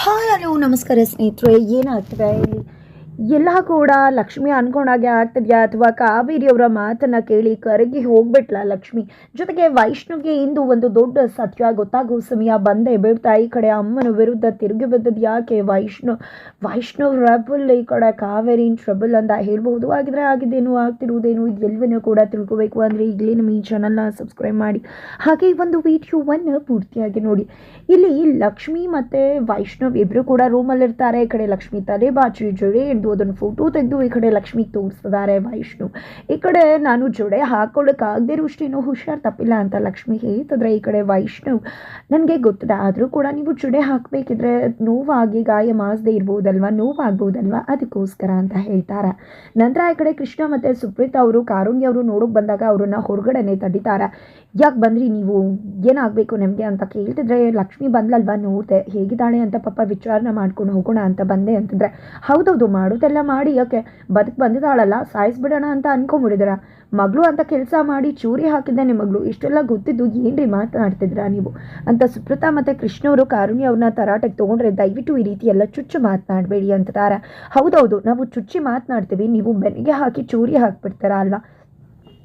Hi hello ನಮಸ್ಕಾರ ಸ್ನೇಹಿತರೆ. ಏನಾಗ್ತದೆ? ಎಲ್ಲ ಕೂಡ ಲಕ್ಷ್ಮಿ ಅನ್ಕೊಂಡಾಗೆ ಆಗ್ತಿದ್ಯಾ? ಅಥವಾ ಕಾವೇರಿಯವರ ಮಾತನ್ನ ಕೇಳಿ ಕರಗಿ ಹೋಗ್ಬಿಟ್ಲ ಲಕ್ಷ್ಮಿ? ಜೊತೆಗೆ ವೈಷ್ಣುಗೆ ಇಂದು ಒಂದು ದೊಡ್ಡ ಸತ್ಯ ಗೊತ್ತಾಗೋ ಸಮಯ ಬಂದೇ ಬಿಡ್ತಾ ಈ ಕಡೆ ಅಮ್ಮನ ವಿರುದ್ಧ ತಿರುಗಿ ಬಿದ್ದದ್ದು ಯಾಕೆ ವೈಷ್ಣು ವೈಷ್ಣು ರಬಲ್ ಈ ಕಡೆ ಕಾವೇರಿ ಟ್ರಬಲ್ ಅಂತ ಹೇಳ್ಬಹುದು. ಆಗಿದ್ರೆ ಆಗಿದ್ದೇನು ಆಗ್ತಿರುವುದೇನು ಇದೆಲ್ಲವನ್ನೂ ಕೂಡ ತಿಳ್ಕೋಬೇಕು ಅಂದರೆ ಈಗಲೇ ನಮ್ಮ ಈ ಚಾನಲ್ನ ಸಬ್ಸ್ಕ್ರೈಬ್ ಮಾಡಿ. ಹಾಗೆ ಈ ಒಂದು ವಿಡಿಯೋವನ್ನು ಪೂರ್ತಿಯಾಗಿ ನೋಡಿ. ಇಲ್ಲಿ ಲಕ್ಷ್ಮಿ ಮತ್ತೆ ವೈಷ್ಣವ್ ಇಬ್ರು ಕೂಡ ರೂಮಲ್ಲಿ ಇರ್ತಾರೆ ಈ ಕಡೆ ಲಕ್ಷ್ಮಿ ತಲೆ ಬಾಚಿ ಜೊಡೆ ಎಂದು ಅದನ್ನು ಫೋಟೋ ತೆಗೆದು, ಈ ಕಡೆ ಲಕ್ಷ್ಮಿ ತೋರಿಸ್ತಿದ್ದಾರೆ ವೈಷ್ಣು. ಈ ಕಡೆ ನಾನು ಜೊಡೆ ಹಾಕೊಳ್ಳೋಕ್ಕಾಗದೇ ಇರುವಷ್ಟೇನೋ ಹುಷಾರ್ ತಪ್ಪಿಲ್ಲ ಅಂತ ಲಕ್ಷ್ಮಿ ಹೇಳ್ತಿದ್ರೆ ಈ ಕಡೆ ವೈಷ್ಣು. ನನಗೆ ಗೊತ್ತಿದೆ, ಆದರೂ ಕೂಡ ನೀವು ಜೊಡೆ ಹಾಕಬೇಕಿದ್ರೆ ನೋವಾಗಿ ಗಾಯ ಮಾಸದೆ ಇರ್ಬೋದಲ್ವಾ, ನೋವಾಗ್ಬೋದಲ್ವಾ? ಅದಕ್ಕೋಸ್ಕರ ಅಂತ ಹೇಳ್ತಾರೆ. ನಂತರ ಈ ಕಡೆ ಕೃಷ್ಣ ಮತ್ತು ಸುಪ್ರೀತ್ ಅವರು, ಕಾರುಣ್ಯ ಅವರು ನೋಡೋಕೆ ಬಂದಾಗ ಅವರನ್ನು ಹೊರಗಡೆನೆ ತಡಿತಾರೆ. ಯಾಕೆ ಬಂದ್ರಿ ನೀವು? ಏನಾಗಬೇಕು ನಿಮಗೆ ಅಂತ ಕೇಳ್ತಿದ್ರೆ, ಲಕ್ಷ್ಮಿ ಬಂದ್ಲಲ್ವಾ ನೋಡಿದೆ, ಹೇಗಿದ್ದಾಳೆ ಅಂತ ಪಾಪ ವಿಚಾರಣೆ ಮಾಡ್ಕೊಂಡು ಹೋಗೋಣ ಅಂತ ಬಂದೆ ಅಂತಂದರೆ, ಹೌದೌದು ಮಾಡೋದೆಲ್ಲ ಮಾಡಿ, ಯಾಕೆ? ಬದುಕು ಬಂದಿದ್ದಾಳಲ್ಲ, ಸಾಯಿಸ್ಬಿಡೋಣ ಅಂತ ಅನ್ಕೊಂಬಿಡಿದ್ರ? ಮಗಳು ಅಂತ ಕೆಲಸ ಮಾಡಿ ಚೂರಿ ಹಾಕಿದ್ದೆ ನಿಮ್ಮ ಮಗಳು. ಇಷ್ಟೆಲ್ಲ ಗೊತ್ತಿದ್ದು ಏನ್ರಿ ಮಾತನಾಡ್ತಿದ್ರಾ ನೀವು? ಅಂತ ಸುಪ್ರತಾ ಮತ್ತು ಕೃಷ್ಣವರು ಕಾರುಣ್ಯ ಅವ್ರನ್ನ ತರಾಟೆಗೆ ತೊಗೊಂಡ್ರೆ ದಯವಿಟ್ಟು ಈ ರೀತಿ ಎಲ್ಲ ಚುಚ್ಚು ಮಾತನಾಡಬೇಡಿ ಅಂತಾರೆ ಹೌದೌದು, ನಾವು ಚುಚ್ಚಿ ಮಾತನಾಡ್ತೀವಿ, ನೀವು ಬೆನ್ನಿಗೆ ಹಾಕಿ ಚೂರಿ ಹಾಕ್ಬಿಡ್ತಾರ ಅಲ್ವಾ?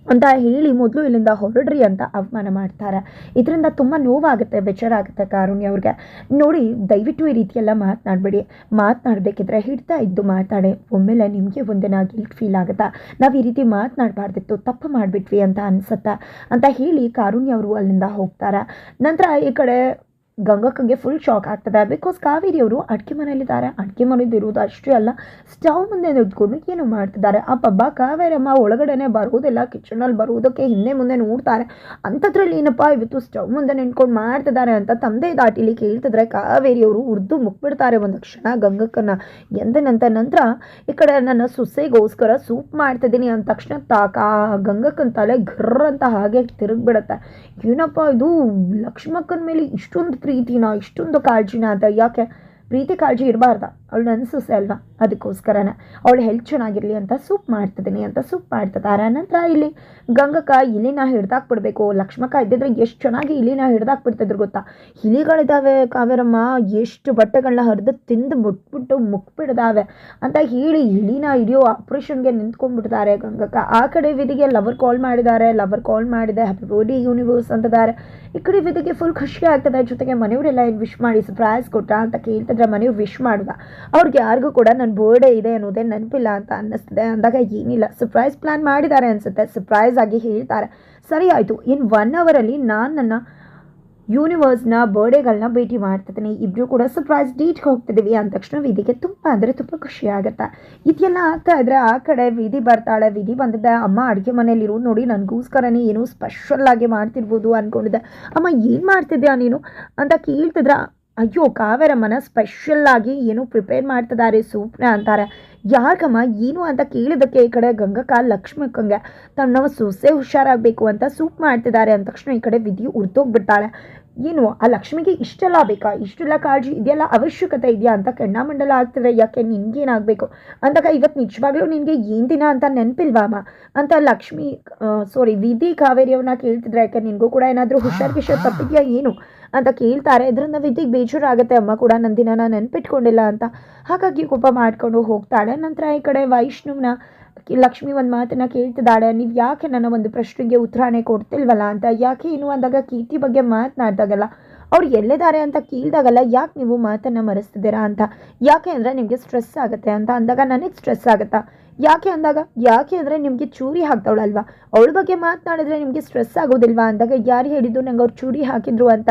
ಅಂತ ಹೇಳಿ ಮೊದಲು ಇಲ್ಲಿಂದ ಹೊರಡ್ರಿ ಅಂತ ಅವಮಾನ ಮಾಡ್ತಾರೆ. ಇದರಿಂದ ತುಂಬ ನೋವಾಗುತ್ತೆ ಬೇಜಾರಾಗುತ್ತೆ ಕಾರುಣ್ಯ ಅವ್ರಿಗೆ. ನೋಡಿ, ದಯವಿಟ್ಟು ಈ ರೀತಿ ಎಲ್ಲ ಮಾತನಾಡಬೇಡಿ. ಮಾತನಾಡಬೇಕಿದ್ರೆ ಹಿಡ್ತಾ ಇದ್ದು ಮಾತಾಡಿ. ಒಮ್ಮೆಲೆ ನಿಮಗೆ ಒಂದಿನ ಗಿಲ್ಟ್ ಫೀಲ್ ಆಗುತ್ತಾ? ನಾವು ಈ ರೀತಿ ಮಾತನಾಡಬಾರ್ದಿತ್ತು, ತಪ್ಪು ಮಾಡಿಬಿಟ್ವಿ ಅಂತ ಅನ್ಸುತ್ತಾ? ಅಂತ ಹೇಳಿ ಕಾರುಣ್ಯ ಅವರು ಅಲ್ಲಿಂದ ಹೋಗ್ತಾರೆ. ನಂತರ ಈ ಕಡೆ ಗಂಗಕ್ಕಂಗೆ ಫುಲ್ ಶಾಕ್ ಆಗ್ತದೆ. ಬಿಕಾಸ್ ಕಾವೇರಿ ಅವರು ಅಡಿಕೆ ಮನೆಯಲ್ಲಿದ್ದಾರೆ. ಮನೆಯಲ್ಲಿ ಮನೆಯಲ್ಲಿರುವುದು ಅಷ್ಟೇ ಅಲ್ಲ ಸ್ಟವ್ ಮುಂದೆ ನಿಂತ್ಕೊಂಡು ಏನು ಮಾಡ್ತಿದ್ದಾರೆ? ಆ ಪಬ್ಬ ಕಾವೇರಮ್ಮ ಒಳಗಡೆನೆ ಬರುವುದಿಲ್ಲ ಕಿಚನಲ್ಲಿ ಬರುವುದಕ್ಕೆ ಹಿಂದೆ ಮುಂದೆ ನೋಡ್ತಾರೆ. ಅಂಥದ್ರಲ್ಲಿ ಏನಪ್ಪ, ಇವತ್ತು ಸ್ಟವ್ ಮುಂದೆ ನಿಂತ್ಕೊಂಡು ಮಾಡ್ತಿದ್ದಾರೆ ಅಂತ ತಂದೆ ದಾಟಿಲಿ ಕೇಳ್ತಿದ್ರೆ ಕಾವೇರಿಯವರು ಉರ್ದು ಮುಕ್ಬಿಡ್ತಾರೆ ಒಂದು ಕ್ಷಣ ಗಂಗಕ್ಕನ್ನ. ಎಂದನಂತ ನಂತರ ಈ ಕಡೆ ನನ್ನ ಸೊಸೆಗೋಸ್ಕರ ಸೂಪ್ ಮಾಡ್ತಿದ್ದೀನಿ ಅಂದ ತಕ್ಷಣ ತಾಕ ಗಂಗಕ್ಕನ ತಲೆ ಘರ್ ಅಂತ ಹಾಗೆ ತಿರುಗ್ಬಿಡತ್ತೆ. ಏನಪ್ಪ ಇದು ಲಕ್ಷ್ಮಕ್ಕನ ಮೇಲೆ ಇಷ್ಟೊಂದು ಪ್ರೀತಿನ ಇಷ್ಟೊಂದು ಕಾಳಜಿನ ಅಂತ ಯಾಕೆ ಪ್ರೀತಿ ಕಾಳಜಿ ಇರಬಾರ್ದ? ಅವಳು ಸೊಸೆ ಅಲ್ವಾ? ಅದಕ್ಕೋಸ್ಕರನೇ. ಅವಳು ಹೆಲ್ತ್ ಚೆನ್ನಾಗಿರಲಿ ಅಂತ ಸೂಪ್ ಮಾಡ್ತಿದ್ದೀನಿ ಅಂತ ಸೂಪ್ ಮಾಡ್ತಿದ್ದಾರೆ. ನಂತರ ಇಲ್ಲಿ ಗಂಗಕ್ಕ ಇಲಿನ ಹಿಡ್ದಾಕ್ಬಿಡ್ಬೇಕು. ಲಕ್ಷ್ಮಕ್ಕ ಇದ್ದಿದ್ರೆ ಎಷ್ಟು ಚೆನ್ನಾಗಿ ಇಲಿನ ಹಿಡ್ದಾಕ್ಬಿಡ್ತಿದ್ರು ಗೊತ್ತಾ? ಇಲಿಗಳಿದ್ದಾವೆ ಕಾವೇರಮ್ಮ. ಎಷ್ಟು ಬಟ್ಟೆಗಳನ್ನ ಹರಿದು ತಿಂದು ಮುಟ್ಬಿಟ್ಟು ಮುಕ್ಬಿಡ್ದಾವೆ ಅಂತ ಹೇಳಿ ಇಲಿನ ಹಿಡಿಯೋ ಆಪ್ರೇಷನ್ಗೆ ನಿಂತ್ಕೊಂಡ್ಬಿಡ್ತಾರೆ ಗಂಗಕ್ಕ. ಆ ಕಡೆ ವಿಧಿಗೆ ಲವರ್ ಕಾಲ್ ಮಾಡಿದ್ದಾರೆ. ಲವರ್ ಕಾಲ್ ಮಾಡಿದೆ. ಹ್ಯಾಪಿ ಬೋಡಿ ಯೂನಿವರ್ಸ್ ಅಂತಿದ್ದಾರೆ ಈ ಕಡೆ ವಿಧಿಗೆ ಫುಲ್ ಖುಷಿ ಆಗ್ತದೆ. ಜೊತೆಗೆ ಮನೆಯವರೆಲ್ಲ ಏನು ವಿಶ್ ಮಾಡಿ? ಸರ್ಪ್ರೈಸ್ ಕೊಟ್ಟ ಅಂತ ಕೇಳ್ತಿದ್ರೆ ಮನೆಯವ್ರು ವಿಶ್ ಮಾಡುವ ಅವ್ರಿಗೆ ಯಾರಿಗೂ ಕೂಡ ನನ್ನ ಬರ್ಡೇ ಇದೆ ಅನ್ನೋದೇ ನೆನಪಿಲ್ಲ ಅಂತ ಅನ್ನಿಸ್ತಿದೆ. ಅಂದಾಗ ಏನಿಲ್ಲ. ಸರ್ಪ್ರೈಸ್ ಪ್ಲ್ಯಾನ್ ಮಾಡಿದ್ದಾರೆ ಅನ್ಸುತ್ತೆ. ಸರ್ಪ್ರೈಸ್ ಆಗಿ ಹೇಳ್ತಾರೆ. ಸರಿ ಆಯಿತು. ಇನ್ ಒನ್ ಅವರಲ್ಲಿ ನಾನು ನನ್ನ ಯೂನಿವರ್ಸ್ನ ಬರ್ಡೇಗಳನ್ನ ಭೇಟಿ ಮಾಡ್ತಿದ್ದೀನಿ. ಇಬ್ಬರು ಕೂಡ ಸರ್ಪ್ರೈಸ್ ಡೇಟ್ಗೆ ಹೋಗ್ತಿದ್ದೀವಿ ಅಂದ ತಕ್ಷಣ ವಿಧಿಗೆ ತುಂಬ ಅಂದರೆ ತುಂಬ ಖುಷಿ ಆಗುತ್ತೆ. ಇದೆಲ್ಲ ಆಗ್ತಾ ಇದ್ರೆ ಆ ಕಡೆ ವಿಧಿ ಬರ್ತಾಳೆ. ವಿಧಿ ಬಂದಿದ್ದೆ ಅಮ್ಮ ಅಡುಗೆ ಮನೇಲಿರು ನೋಡಿ ನನಗೋಸ್ಕರನೇ ಏನೋ ಸ್ಪೆಷಲ್ ಆಗಿ ಮಾಡ್ತಿರ್ಬೋದು ಅಂದ್ಕೊಂಡಿದ್ದೆ ಅಮ್ಮ ಏನು ಮಾಡ್ತಿದ್ಯಾ ನೀನು? ಅಂತ ಕೇಳ್ತಿದ್ರ ಅಯ್ಯೋ ಕಾವೇರಮ್ಮನ ಸ್ಪೆಷಲ್ ಆಗಿ ಏನೋ ಪ್ರಿಪೇರ್ ಮಾಡ್ತಿದ್ದಾರೆ ಸೂಪ್ನ ಅಂತಾರೆ. ಯಾಕಮ್ಮ ಏನು ಅಂತ ಕೇಳಿದಕ್ಕೆ ಈ ಕಡೆ ಗಂಗಕ್ಕ, ಲಕ್ಷ್ಮಕ್ಕಂಗೆ ತನ್ನ ಸೊಸೆ ಹುಷಾರಾಗಬೇಕು ಅಂತ ಸೂಪ್ ಮಾಡ್ತಿದ್ದಾರೆ ಅಂದ ತಕ್ಷಣ ಈ ಕಡೆ ವಿಧಿ ಉರ್ತೋಗ್ಬಿಡ್ತಾಳೆ ಏನು, ಆ ಲಕ್ಷ್ಮಿಗೆ ಇಷ್ಟೆಲ್ಲ ಬೇಕಾ? ಇಷ್ಟೆಲ್ಲ ಕಾಳಜಿ ಇದೆಯಲ್ಲ? ಅವಶ್ಯಕತೆ ಇದೆಯಾ ಅಂತ ಕೆಣ್ಣಾಮಂಡಲ ಆಗ್ತಿದ್ರೆ ಯಾಕೆ ನಿನ್ಗೇನಾಗಬೇಕು? ಅಂದಾಗ ಇವತ್ತು ನಿಜವಾಗ್ಲೂ ನಿನಗೆ ಏನು ದಿನ ಅಂತ ನೆನಪಿಲ್ವಾಮ ಅಂತ ಲಕ್ಷ್ಮಿ ಸಾರಿ ವಿಧಿ ಕಾವೇರಿಯವ್ರನ್ನ ಕೇಳ್ತಿದ್ರೆ ಯಾಕೆ ನಿನಗೂ ಕೂಡ ಏನಾದರೂ ಹುಷಾರ್ ಗಿಷಾರ್ ತಪ್ಪಿದ್ಯಾ ಏನು? ಅಂತ ಕೇಳ್ತಾರೆ. ಇದರಿಂದ ವಿದ್ಯೆಗೆ ಬೇಜಾರಾಗುತ್ತೆ ಅಮ್ಮ ಕೂಡ. ನನ್ನ ನಾನು ನೆನ್ಪಿಟ್ಕೊಂಡಿಲ್ಲ ಅಂತ. ಹಾಗಾಗಿ ಕೋಪ ಮಾಡ್ಕೊಂಡು ಹೋಗ್ತಾಳೆ. ನಂತರ ಈ ಕಡೆ ವೈಷ್ಣುವ್ನ ಲಕ್ಷ್ಮಿ ಒಂದು ಮಾತನ್ನ ಕೇಳ್ತಿದ್ದಾಳೆ. ನೀವು ಯಾಕೆ ನನ್ನ ಒಂದು ಪ್ರಶ್ನೆಗೆ ಉತ್ತರನೇ ಕೊಡ್ತಿಲ್ವಲ್ಲ ಅಂತ. ಯಾಕೆ ಏನು ಅಂದಾಗ ಕೀರ್ತಿ ಬಗ್ಗೆ ಮಾತನಾಡಿದಾಗಲ್ಲ. ಅವ್ರು ಎಲ್ಲಿದ್ದಾರೆ ಅಂತ ಕೇಳಿದಾಗಲ್ಲ ಯಾಕೆ ನೀವು ಮಾತನ್ನು ಮರೆಸ್ತಿದ್ದೀರಾ ಅಂತ. ಯಾಕೆ ಅಂದರೆ ನಿಮಗೆ ಸ್ಟ್ರೆಸ್ ಆಗುತ್ತೆ ಅಂತ ಅಂದಾಗ ನನಗೆ ಸ್ಟ್ರೆಸ್ ಆಗುತ್ತಾ? ಯಾಕೆ ಅಂದಾಗ? ಯಾಕೆ ಅಂದರೆ ನಿಮಗೆ ಚೂರಿ ಹಾಕ್ತಾವಳಲ್ವಾ ಅವಳ ಬಗ್ಗೆ ಮಾತನಾಡಿದ್ರೆ ನಿಮಗೆ ಸ್ಟ್ರೆಸ್ ಆಗೋದಿಲ್ವಾ ಅಂದಾಗ ಯಾರು ಹೇಳಿದ್ದು ನಂಗೆ ಅವ್ರು ಚೂರಿ ಹಾಕಿದ್ರು ಅಂತ.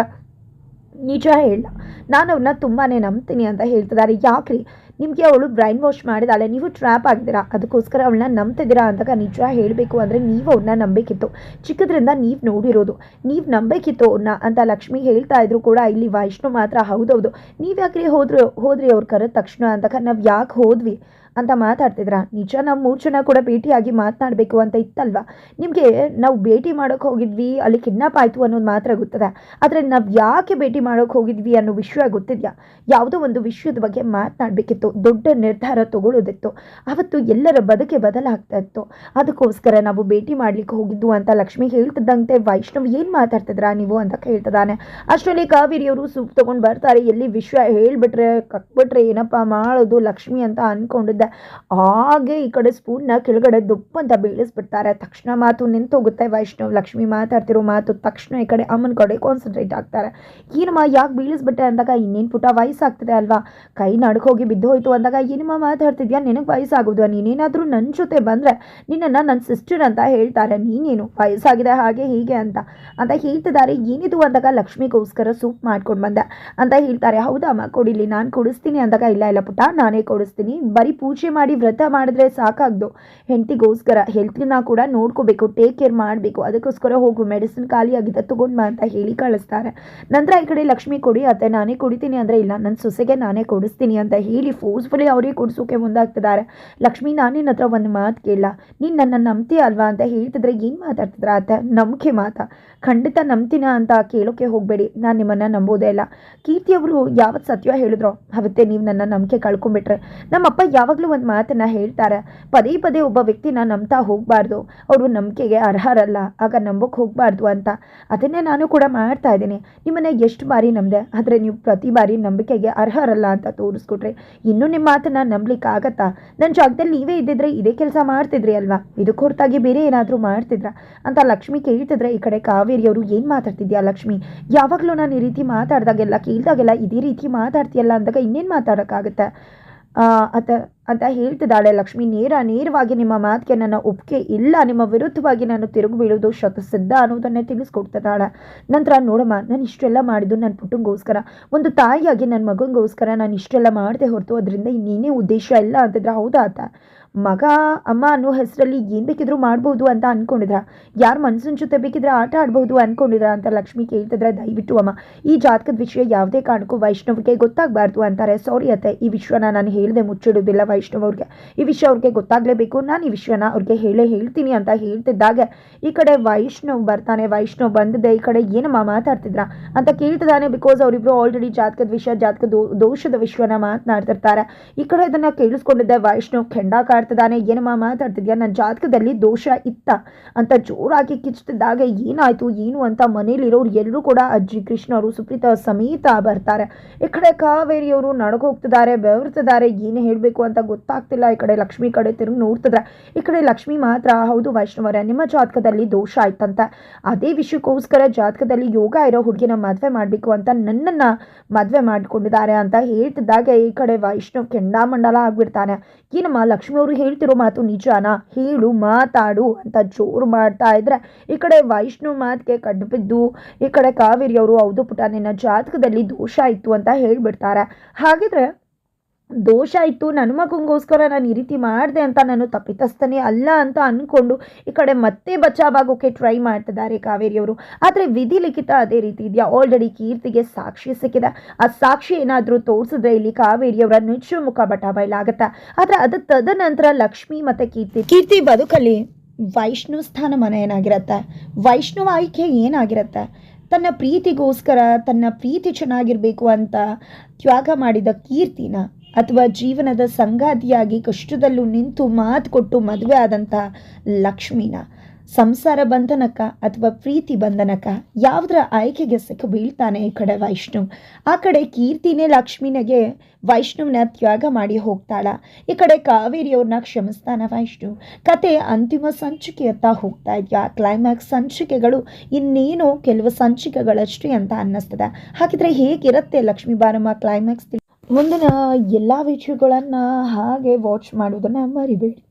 ನಿಜ ಹೇಳ. ನಾನು ಅವ್ರನ್ನ ತುಂಬಾ ನಂಬ್ತೀನಿ ಅಂತ ಹೇಳ್ತಿದ್ದಾರೆ ಯಾಕ್ರಿ? ನಿಮಗೆ ಅವಳು ಬ್ರೈನ್ ವಾಶ್ ಮಾಡಿದಾಳೆ. ನೀವು ಟ್ರ್ಯಾಪ್ ಆಗಿದ್ದೀರಾ? ಅದಕ್ಕೋಸ್ಕರ ಅವಳನ್ನ ನಂಬ್ತಿದ್ದೀರಾ ಅಂತ ನಿಜ ಹೇಳಬೇಕು ಅಂದರೆ ನೀವು ಅವ್ರನ್ನ ನಂಬೇಕಿತ್ತು. ಚಿಕ್ಕದ್ರಿಂದ ನೀವು ನೋಡಿರೋದು. ನೀವು ನಂಬೇಕಿತ್ತು ಅವ್ರನ್ನ ಅಂತ ಲಕ್ಷ್ಮಿ ಹೇಳ್ತಾ ಇದ್ರು ಕೂಡ ಇಲ್ಲಿ ವೈಷ್ಣು ಮಾತ್ರ ಹೌದೌದು. ನೀವು ಯಾಕ್ರಿ ಹೋದ್ರು ಹೋದ್ರಿ ಅವ್ರು ಕರೆದ ತಕ್ಷಣ ಅಂತ ನಾವು ಯಾಕೆ ಹೋದ್ವಿ? ಅಂತ ಮಾತಾಡ್ತಿದ್ರ? ನಿಜ ನಾವು ಮೂರು ಜನ ಕೂಡ ಭೇಟಿಯಾಗಿ ಮಾತನಾಡಬೇಕು ಅಂತ ಇತ್ತಲ್ವಾ? ನಿಮಗೆ ನಾವು ಭೇಟಿ ಮಾಡೋಕೆ ಹೋಗಿದ್ವಿ, ಅಲ್ಲಿ ಕಿಡ್ನಾಪ್ ಆಯಿತು ಅನ್ನೋದು ಮಾತ್ರ ಗೊತ್ತದೆ. ಆದರೆ ನಾವು ಯಾಕೆ ಭೇಟಿ ಮಾಡೋಕೆ ಹೋಗಿದ್ವಿ ಅನ್ನೋ ವಿಷಯ ಗೊತ್ತಿದೆಯಾ? ಯಾವುದೋ ಒಂದು ವಿಷಯದ ಬಗ್ಗೆ ಮಾತನಾಡಬೇಕಿತ್ತು, ದೊಡ್ಡ ನಿರ್ಧಾರ ತಗೊಳ್ಳೋದಿತ್ತು. ಅವತ್ತು ಎಲ್ಲರ ಬದುಕೆ ಬದಲಾಗ್ತಾ ಇತ್ತು. ಅದಕ್ಕೋಸ್ಕರ ನಾವು ಭೇಟಿ ಮಾಡ್ಲಿಕ್ಕೆ ಹೋಗಿದ್ದು ಅಂತ ಲಕ್ಷ್ಮಿ ಹೇಳ್ತಿದ್ದಂತೆ ವೈಷ್ಣವ್ ಏನು ಮಾತಾಡ್ತಿದ್ರಾ ನೀವು ಅಂತ ಕೇಳ್ತಿದ್ದಾನೆ. ಅಷ್ಟರಲ್ಲಿ ಕಾವೇರಿಯವರು ಸೂಪ್ ತಗೊಂಡು ಬರ್ತಾರೆ. ಎಲ್ಲಿ ವಿಷಯ ಹೇಳ್ಬಿಟ್ರೆ ಕಕ್ಬಿಟ್ರೆ ಏನಪ್ಪ ಮಾಡೋದು ಲಕ್ಷ್ಮಿ ಅಂತ ಅನ್ಕೊಂಡಿದ್ದೆ ಹಾಗೆ ಈ ಕಡೆ ಸ್ಪೂನ್ನ ಕೆಳಗಡೆ ದೊಪ್ಪ ಅಂತ ಬೀಳಿಸ್ಬಿಡ್ತಾರೆ. ತಕ್ಷಣ ಮಾತು ನಿಂತೋಗುತ್ತೆ. ವೈಷ್ಣವ್, ಲಕ್ಷ್ಮಿ ಮಾತಾಡ್ತಿರೋ ಮಾತು ತಕ್ಷಣ ಈ ಕಡೆ ಅಮ್ಮನ ಕಡೆ ಕಾನ್ಸಂಟ್ರೇಟ್ ಆಗ್ತಾರೆ. ಏನಮ್ಮ, ಯಾಕೆ ಬೀಳಿಸ್ಬಿಟ್ಟೆ ಅಂದಾಗ ಇನ್ನೇನು ಪುಟ ವಯಸ್ಸಾಗ್ತದೆ ಅಲ್ವಾ? ಕೈ ನಡ್ಕೋಗಿ ಬಿದ್ದೋಯ್ತು ಅಂದಾಗ ಏನಮ್ಮ ಮಾತಾಡ್ತಿದ್ಯಾ? ನಿನಗೆ ವಯಸ್ಸಾಗೋದು. ನೀನೇನಾದರೂ ನನ್ನ ಜೊತೆ ಬಂದರೆ ನಿನ್ನನ್ನು ನನ್ನ ಸಿಸ್ಟರ್ ಅಂತ ಹೇಳ್ತಾರೆ. ನೀನೇನು? ವಯಸ್ಸಾಗಿದೆ ಹಾಗೆ ಹೀಗೆ ಅಂತ. ಅಂತ ಹೇಳ್ತಿದ್ದಾರೆ. ಏನಿದು ಅಂದಾಗ ಲಕ್ಷ್ಮಿಗೋಸ್ಕರ ಸೂಪ್ ಮಾಡ್ಕೊಂಡು ಬಂದೆ. ಅಂತ ಹೇಳ್ತಾರೆ. ಹೌದಮ್ಮ, ಕೊಡಿಲಿ. ನಾನು ಕೊಡಿಸ್ತೀನಿ ಅಂದಾಗ ಇಲ್ಲ ಇಲ್ಲ ಪುಟ, ನಾನೇ ಕೊಡಿಸ್ತೀನಿ. ಬರೀ ಪೂಜೆ ಮಾಡಿ ವ್ರತ ಮಾಡಿದ್ರೆ ಸಾಕಾಗ್ದು. ಹೆಂಡತಿಗೋಸ್ಕರ ಹೆಲ್ತಿನ ಕೂಡ ನೋಡ್ಕೋಬೇಕು ಟೇಕ್ ಕೇರ್ ಮಾಡಬೇಕು. ಅದಕ್ಕೋಸ್ಕರ ಹೋಗು ಮೆಡಿಸಿನ್ ಖಾಲಿಯಾಗಿದೆ ತಗೊಂಡು ಬಾ ಅಂತ ಹೇಳಿ ಕಳಿಸ್ತಾರೆ. ನಂತರ ಈ ಕಡೆ ಲಕ್ಷ್ಮಿ ಕೊಡಿ, ಅತ್ತೆ, ನಾನೇ ಕುಡಿತೀನಿ ಅಂದರೆ ಇಲ್ಲ ನನ್ನ ಸೊಸೆಗೆ ನಾನೇ ಕೊಡಿಸ್ತೀನಿ ಅಂತ ಹೇಳಿ ಫೋರ್ಸ್ಫುಲಿ ಅವರಿಗೆ ಕೊಡಿಸೋಕೆ ಮುಂದಾಗ್ತಿದ್ದಾರೆ. ಲಕ್ಷ್ಮಿ, ನಾನು ನಿನ್ನ ಹತ್ರ ಒಂದು ಮಾತು ಕೇಳ. ನೀನು ನನ್ನ ನಂಬ್ತಿ ಅಲ್ವಾ ಅಂತ ಹೇಳ್ತಿದ್ರೆ ಏನು ಮಾತಾಡ್ತಿದ್ರ ಅತ್ತೆ? ನಂಬಿಕೆ ಮಾತಾ. ಖಂಡಿತ ನಂಬ್ತೀನ ಅಂತ ಕೇಳೋಕೆ ಹೋಗಬೇಡಿ. ನಾನು ನಿಮ್ಮನ್ನು ನಂಬೋದೇ ಇಲ್ಲ. ಕೀರ್ತಿಯವರು ಯಾವತ್ತು ಸತ್ಯ ಹೇಳಿದ್ರು, ಅವತ್ತೇ ನೀವು ನನ್ನ ನಂಬಿಕೆ ಕಳ್ಕೊಂಬಿಟ್ರೆ ನಮ್ಮಪ್ಪ ಯಾವಾಗಲೂ ಒಂದು ಮಾತನ್ನು ಹೇಳ್ತಾರೆ. ಪದೇ ಪದೇ ಒಬ್ಬ ವ್ಯಕ್ತಿನ ನಂಬ್ತಾ ಹೋಗಬಾರ್ದು. ಅವರು ನಂಬಿಕೆಗೆ ಅರ್ಹರಲ್ಲ. ಆಗ ನಂಬಕ್ಕೆ ಹೋಗಬಾರ್ದು ಅಂತ. ಅದನ್ನೇ ನಾನು ಕೂಡ ಮಾಡ್ತಾ ಇದ್ದೀನಿ. ನಿಮ್ಮನ್ನು ಎಷ್ಟು ಬಾರಿ ನಂಬಿದೆ? ಆದರೆ ನೀವು ಪ್ರತಿ ಬಾರಿ ನಂಬಿಕೆಗೆ ಅರ್ಹರಲ್ಲ ಅಂತ ತೋರಿಸ್ಕೊಟ್ರಿ ಇನ್ನೂ ನಿಮ್ಮ ಮಾತನ್ನು ನಂಬಲಿಕ್ಕೆ ಆಗತ್ತಾ? ನನ್ನ ಜಾಗದಲ್ಲಿ ನೀವೇ ಇದ್ದಿದ್ರೆ ಇದೇ ಕೆಲಸ ಮಾಡ್ತಿದ್ರಿ ಅಲ್ವಾ? ಇದಕ್ಕೆ ಹೊರತಾಗಿ ಬೇರೆ ಏನಾದರೂ ಮಾಡ್ತಿದ್ರ? ಅಂತ ಲಕ್ಷ್ಮಿ ಕೇಳ್ತಿದ್ರೆ ಈ ಕಡೆ ಕಾವೇರಿಯವರು ಏನು ಮಾತಾಡ್ತಿದ್ಯಾ ಲಕ್ಷ್ಮಿ? ಯಾವಾಗಲೂ ನಾನು ಈ ರೀತಿ ಮಾತಾಡ್ದಾಗೆಲ್ಲ, ಕೇಳ್ದಾಗೆಲ್ಲ ಇದೇ ರೀತಿ ಮಾತಾಡ್ತೀಯಲ್ಲ ಅಂದಾಗ ಇನ್ನೇನು ಮಾತಾಡೋಕ್ಕಾಗುತ್ತೆ? ಅತ, ಅಂತ ಹೇಳ್ತಿದ್ದಾಳೆ, ಲಕ್ಷ್ಮಿ, ನೇರ, ನೇರವಾಗಿ ನಿಮ್ಮ ಮಾತಿಗೆ ನನ್ನ ಒಪ್ಪಿಗೆ ಇಲ್ಲ. ನಿಮ್ಮ ವಿರುದ್ಧವಾಗಿ ನಾನು ತಿರುಗು ಬೀಳೋದು ಶತಸಿದ್ಧ ಅನ್ನೋದನ್ನೇ ತಿಳಿಸ್ಕೊಡ್ತಿದ್ದಾಳೆ. ನಂತರ, ನೋಡಮ್ಮ, ನಾನು ಇಷ್ಟೆಲ್ಲ ಮಾಡಿದ್ದು ನನ್ನ ಪುಟ್ಟಂಗೋಸ್ಕರ. ಒಂದು ತಾಯಿಯಾಗಿ ನನ್ನ ಮಗನಿಗೋಸ್ಕರ ನಾನು ಇಷ್ಟೆಲ್ಲ ಮಾಡದೆ ಹೊರತು, ಅದರಿಂದ ಇನ್ನೇನೇ ಉದ್ದೇಶ ಇಲ್ಲ. ಅಂತಿದ್ರೆ, ಹೌದಾ ಆತ ಮಗ, ಅಮ್ಮ ಅನ್ನೋ ಹೆಸರಲ್ಲಿ ಏನು ಬೇಕಿದ್ರೂ ಮಾಡ್ಬೋದು ಅಂತ ಅಂದ್ಕೊಂಡಿದ್ರ ಯಾರು ಮನ್ಸಿನ ಜೊತೆ ಬೇಕಿದ್ರೆ ಆಟ ಆಡ್ಬೋದು ಅಂದ್ಕೊಂಡಿದ್ರ ಅಂತ ಲಕ್ಷ್ಮಿ ಕೇಳ್ತಿದ್ರೆ, ದಯವಿಟ್ಟು ಅಮ್ಮ, ಈ ಜಾತಕದ ವಿಷಯ ಯಾವುದೇ ಕಾರಣಕ್ಕೂ ವೈಷ್ಣವ್ಗೆ ಗೊತ್ತಾಗಬಾರ್ದು ಅಂತಾರೆ. ಸಾರಿ ಅತ್ತೆ, ಈ ವಿಷಯನ ನಾನು ಹೇಳ್ದೆ ಮುಚ್ಚಿಡೋದಿಲ್ಲ ವೈಷ್ಣವ್ ಅವ್ರಿಗೆ. ಈ ವಿಷಯ ಅವ್ರಿಗೆ ಗೊತ್ತಾಗಲೇಬೇಕು. ನಾನು ಈ ವಿಷಯನ ಅವ್ರಿಗೆ ಹೇಳೇ ಹೇಳ್ತೀನಿ ಅಂತ ಹೇಳ್ತಿದ್ದಾಗ. ಈ ಕಡೆ ವೈಷ್ಣವ್ ಬರ್ತಾನೆ, ವೈಷ್ಣವ್ ಬಂದಿದೆ. ಈ ಕಡೆ ಏನಮ್ಮ ಮಾತಾಡ್ತಿದ್ರ? ಅಂತ ಕೇಳ್ತಿದ್ದಾನೆ ಬಿಕಾಸ್ ಅವರಿಬ್ರು ಆಲ್ರೆಡಿ ಜಾತಕದ ವಿಷಯ ಜಾತಕ ದೋಷದ ವಿಷಯನ ಮಾತನಾಡ್ತಿರ್ತಾರೆ. ಈ ಕಡೆ ಇದನ್ನ ಕೇಳಿಸ್ಕೊಂಡಿದ್ದೆ ವೈಷ್ಣವ್ ಕೆಂಡ ಕಾಡ್ತಿದ್ದಾನೆ ಏನಮ್ಮ ಮಾತಾಡ್ತಿದ್ಯಾ? ನನ್ನ ಜಾತಕದಲ್ಲಿ ದೋಷ ಇತ್ತ. ಅಂತ ಜೋರಾಗಿ ಕಿಚ್ತಿದ್ದಾಗ ಏನಾಯ್ತು, ಏನು ಅಂತ ಮನೇಲಿರೋರು ಎಲ್ಲರೂ ಕೂಡ ಅಜ್ಜಿ ಕೃಷ್ಣ ಅವರು, ಸುಪ್ರೀತಾ ಸಮೇತ ಬರ್ತಾರೆ. ಈ ಕಡೆ ಕಾವೇರಿಯವರು ನಡ್ಕೋಗ್ತಿದ್ದಾರೆ ಬೆವರ್ತಿದ್ದಾರೆ. ಏನು ಹೇಳಬೇಕು ಅಂತ ಗೊತ್ತಾಗ್ತಿಲ್ಲ. ಈ ಕಡೆ ಲಕ್ಷ್ಮಿ ಕಡೆ ತಿರುಗಿ ನೋಡ್ತಿದ್ರೆ, ಈ ಕಡೆ ಲಕ್ಷ್ಮಿ ಮಾತ್ರ, ಹೌದು ವೈಷ್ಣವರ, ನಿಮ್ಮ ಜಾತಕದಲ್ಲಿ ದೋಷ ಆಯ್ತಂತ ಅದೇ ವಿಷಯಕ್ಕೋಸ್ಕರ ಜಾತಕದಲ್ಲಿ ಯೋಗ ಇರೋ ಹುಡುಗಿನ ಮದುವೆ ಮಾಡಬೇಕು ಅಂತ ನನ್ನನ್ನು ಮದುವೆ ಮಾಡಿಕೊಂಡಿದ್ದಾರೆ ಅಂತ ಹೇಳ್ತಿದ್ದಾಗ ಈ ಕಡೆ ವೈಷ್ಣವ್ ಕೆಂಡಾಮಂಡಲ ಆಗ್ಬಿಡ್ತಾನೆ. ಏನಮ್ಮ ಲಕ್ಷ್ಮಿ ಅವರು ಹೇಳ್ತಿರೋ ಮಾತು ನಿಜಾನಾ? ಹೇಳು, ಮಾತಾಡು ಅಂತ ಜೋರು ಮಾಡ್ತಾ ಇದ್ರೆ ಈ ಕಡೆ ವೈಷ್ಣು ಮಾತಿಗೆ ಕಡ್ಡು ಬಿದ್ದು, ಈ ಕಡೆ ಕಾವೇರಿ ಅವರು ಹೌದು ಪುಟ, ನಿನ್ನ ಜಾತಕದಲ್ಲಿ ದೋಷ ಇತ್ತು ಅಂತ ಹೇಳ್ಬಿಡ್ತಾರೆ. ಹಾಗಿದ್ರೆ ದೋಷ ಇತ್ತು, ನನ್ನ ಮಗುಗೋಸ್ಕರ ನಾನು ಈ ರೀತಿ ಮಾಡಿದೆ ಅಂತ ನಾನು ತಪ್ಪಿತಸ್ಥನೇ ಅಲ್ಲ ಅಂತ ಅಂದ್ಕೊಂಡು ಈ ಕಡೆ ಮತ್ತೆ ಬಚಾವಾಗೋಕ್ಕೆ ಟ್ರೈ ಮಾಡ್ತಿದ್ದಾರೆ ಕಾವೇರಿಯವರು. ಆದರೆ ವಿಧಿ ಲಿಖಿತ ಅದೇ ರೀತಿ ಇದೆಯಾ? ಆಲ್ರೆಡಿ ಕೀರ್ತಿಗೆ ಸಾಕ್ಷಿ ಸಿಕ್ಕಿದೆ. ಆ ಸಾಕ್ಷಿ ಏನಾದರೂ ತೋರಿಸಿದ್ರೆ ಇಲ್ಲಿ ಕಾವೇರಿಯವರ ನಿಜ ಮುಖ ಬಟಾ ಬಯಲಾಗತ್ತೆ ಆದರೆ ಅದು ತದನಂತರ ಲಕ್ಷ್ಮಿ ಮತ್ತು ಕೀರ್ತಿ. ಕೀರ್ತಿ ಬದುಕಲ್ಲಿ ವೈಷ್ಣು ಸ್ಥಾನಮಾನ ಏನಾಗಿರತ್ತೆ ವೈಷ್ಣವ ಆಯ್ಕೆ ಏನಾಗಿರತ್ತೆ? ತನ್ನ ಪ್ರೀತಿಗೋಸ್ಕರ, ತನ್ನ ಪ್ರೀತಿ ಚೆನ್ನಾಗಿರಬೇಕು ಅಂತ ತ್ಯಾಗ ಮಾಡಿದ ಕೀರ್ತಿನ ಅಥವಾ ಜೀವನದ ಸಂಗಾತಿಯಾಗಿ ಕಷ್ಟದಲ್ಲೂ ನಿಂತು ಮಾತು ಕೊಟ್ಟು ಮದುವೆ ಆದಂಥ ಲಕ್ಷ್ಮೀನ, ಸಂಸಾರ ಬಂಧನಕ ಅಥವಾ ಪ್ರೀತಿ ಬಂಧನಕ ಯಾವುದರ ಆಯ್ಕೆಗೆ ಸಿಕ್ಕ ಬೀಳ್ತಾನೆ ಈ ಕಡೆ ವೈಷ್ಣವ್ ಆ ಕಡೆ ಕೀರ್ತಿನೇ ಲಕ್ಷ್ಮಿನಿಗೆ ವೈಷ್ಣವ್ನ ತ್ಯಾಗ ಮಾಡಿ ಹೋಗ್ತಾಳ. ಈ ಕಡೆ ಕಾವೇರಿಯವ್ರನ್ನ ಕ್ಷಮಿಸ್ತಾನ ವೈಷ್ಣವ್ ಕತೆ ಅಂತಿಮ ಸಂಚಿಕೆಯತ್ತ ಹೋಗ್ತಾ ಇದೆಯಾ. ಕ್ಲೈಮ್ಯಾಕ್ಸ್ ಸಂಚಿಕೆಗಳು ಇನ್ನೇನೋ ಕೆಲವು ಸಂಚಿಕೆಗಳಷ್ಟೇ ಅಂತ ಅನ್ನಿಸ್ತದೆ. ಹಾಗಿದ್ರೆ ಹೇಗಿರುತ್ತೆ ಲಕ್ಷ್ಮೀ ಬಾರಮ್ಮ ಕ್ಲೈಮ್ಯಾಕ್ಸ್ ಮುಂದಿನ ಎಲ್ಲ ವಿಷಯಗಳನ್ನು ಹಾಗೆ ವಾಚ್ ಮಾಡೋದನ್ನು ಮರಿಬೇಡಿ.